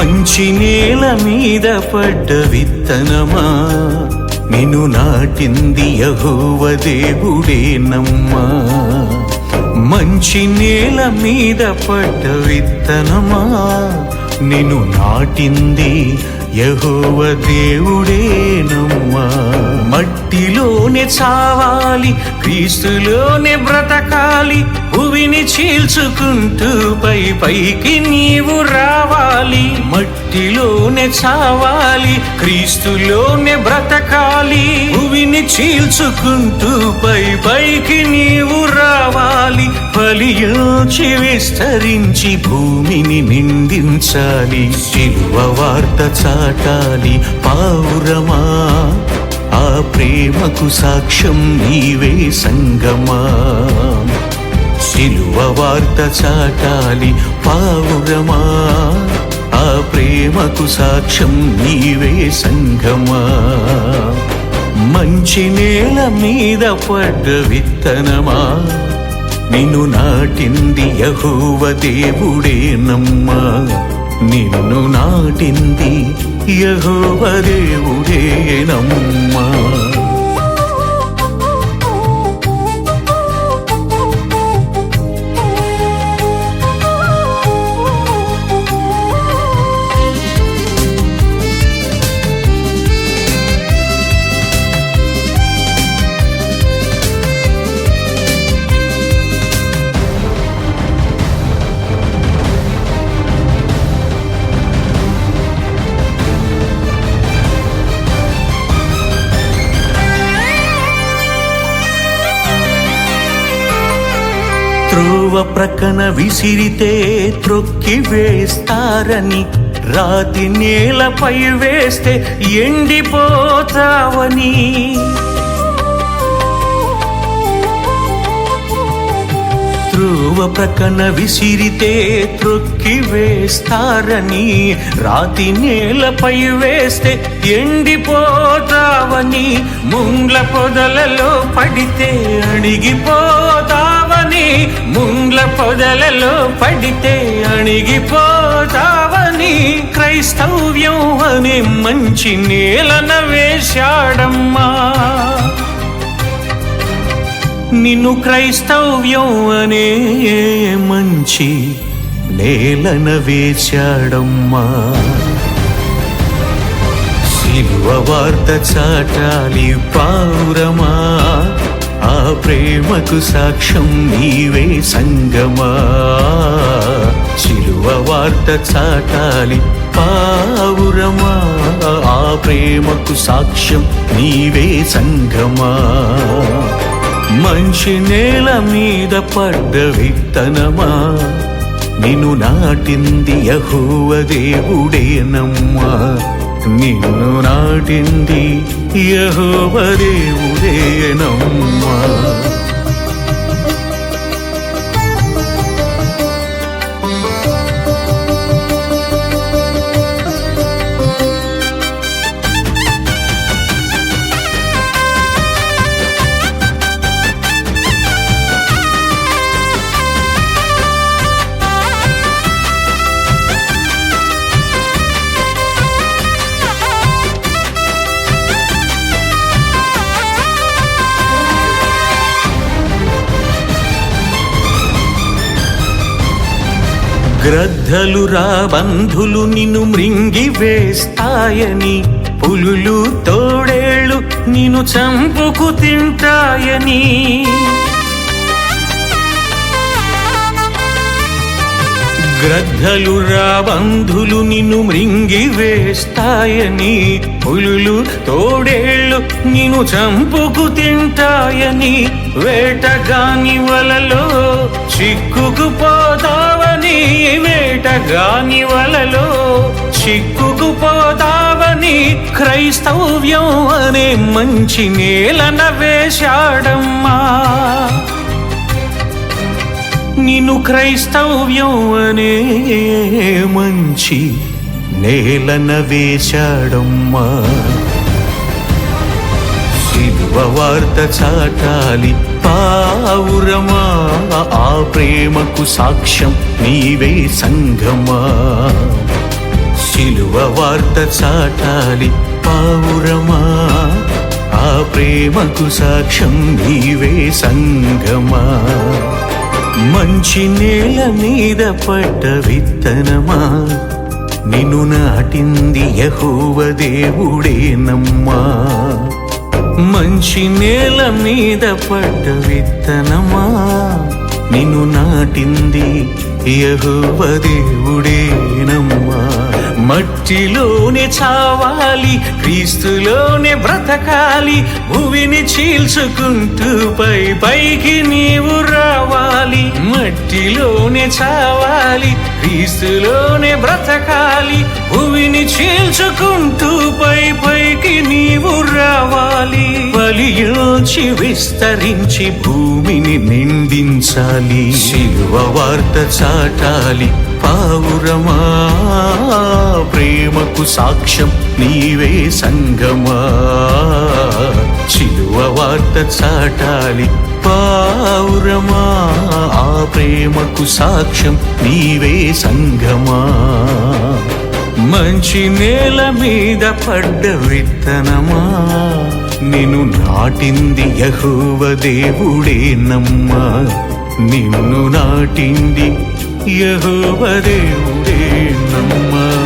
మంచి నేల మీద పడ్డ విత్తనమా? నిన్ను నాటింది యహోవ దేవుడేనమ్మా మంచి నేల మీద పడ్డ విత్తనమా? నిన్ను నాటింది యహోవ దేవుడే మట్టిలోనే చావాలి క్రీస్తులోనే బ్రతకాలి భూమిని చీల్చుకుంటూ పై పైకి నీవు రావాలి. మట్టిలోనే చావాలి క్రీస్తులోనే బ్రతకాలి భూమిని చీల్చుకుంటూ పై పైకి నీవు రావాలి. ఫలించి విస్తరించి భూమిని నిందించాలి శిల్వ వార్త చాటాలి పావురమా? ఆ ప్రేమకు సాక్ష్యం నీవే సంగమా. సిలువ వార్త చాటాలి పావురమా. ఆ ప్రేమకు సాక్ష్యం నీవే సంగమా. మంచి నేల మీద పడ్డ విత్తనమా. నిన్ను నాటింది యహోవ దేవుడేనమ్మా నిన్ను నాటింది యహోవ దేవుడేనమ్మా త్రోవ ప్రకన విసిరితే త్రొక్కి వేస్తారని రాతి నేలపై వేస్తే ఎండిపోతావని. ధ్రువ ప్రకన విసిరితే త్రొక్కి వేస్తారని రాతి నేలపై వేస్తే ఎండిపోతావని. ముండ్ల పొదలలో పడితే అణిగిపోతా అణిగిపోతావని ముంగ్ల పొదలలో పడితే అణిగిపోతావని క్రైస్తవ్యం అనే మంచి నేలన వేశాడమ్మా. నిన్ను క్రైస్తవ్యం అనే మంచి నేలన వేశాడమ్మా. శిలువ వార్త చాటాలి పావురమా. ఆ ప్రేమకు సాక్ష్యం నీవే సంగమా. శిలువ వార్త చాటాలి పావురమా. ఆ ప్రేమకు సాక్ష్యం నీవే సంగమా. మంచి నేల మీద పడ్డ విత్తనమా. నిన్ను నాటింది యహోవ దేవుడేనమ్మా. నిన్ను నాటింది యహోవ గ్రద్దలు రా బంధులు నిన్ను మృంగి వేస్తాయని. పులులు తోడేళ్ళు నిన్ను చంపుకు తింటాయని. గ్రద్దలు రా బంధులు నిన్ను మృంగి వేస్తాయని. పులులు తోడేళ్ళు నిన్ను చంపుకు తింటాయని. వేటగాని వలలో చిక్కుకుపోతావని వేటగాని వలలో చిక్కుకుపోతావని క్రైస్తవ్యం అనే మంచి నేలన వేశాడమ్మా నిన్ను క్రైస్తవ్యం అనే మంచి నేలన వేశాడమ్మా శిలువ చాటాలి. పావురమా ఆ ప్రేమకు సాక్ష్యం నీవే సంగమా శిలువ వార్త చాటాలి పావురమా ఆ ప్రేమకు సాక్ష్యం నీవే సంగమా మంచి నేల మీద పడ్డ విత్తనమా నిన్ను నాటింది యహోవ దేవుడేనమ్మా. మంచి నేల మీద పడ్డ విత్తనమా? నిన్ను నాటింది యహోవ దేవుడేనమ్మా మట్టిలోనే చావాలి క్రీస్తులోనే బ్రతకాలి భూమిని చీల్చుకుంటూ పై పైకి నీవు రావాలి. మట్టిలోనే చావాలి క్రీస్తులోనే బ్రతకాలి భూమిని చీల్చుకుంటూ పై పై బలియోచి విస్తరించి భూమిని నిందించాలి. శిలువ వార్త చాటాలి పావురమా? ప్రేమకు సాక్ష్యం నీవే సంగమా? శిలువ వార్త చాటాలి పావురమా? ఆ ప్రేమకు సాక్ష్యం నీవే సంగమా? మంచి నేల మీద పడ్డ విత్తనమా? నిన్ను నాటింది యహోవ దేవుడే నమ్మా. నిన్ను నాటింది యహోవ దేవుడే నమ్మా.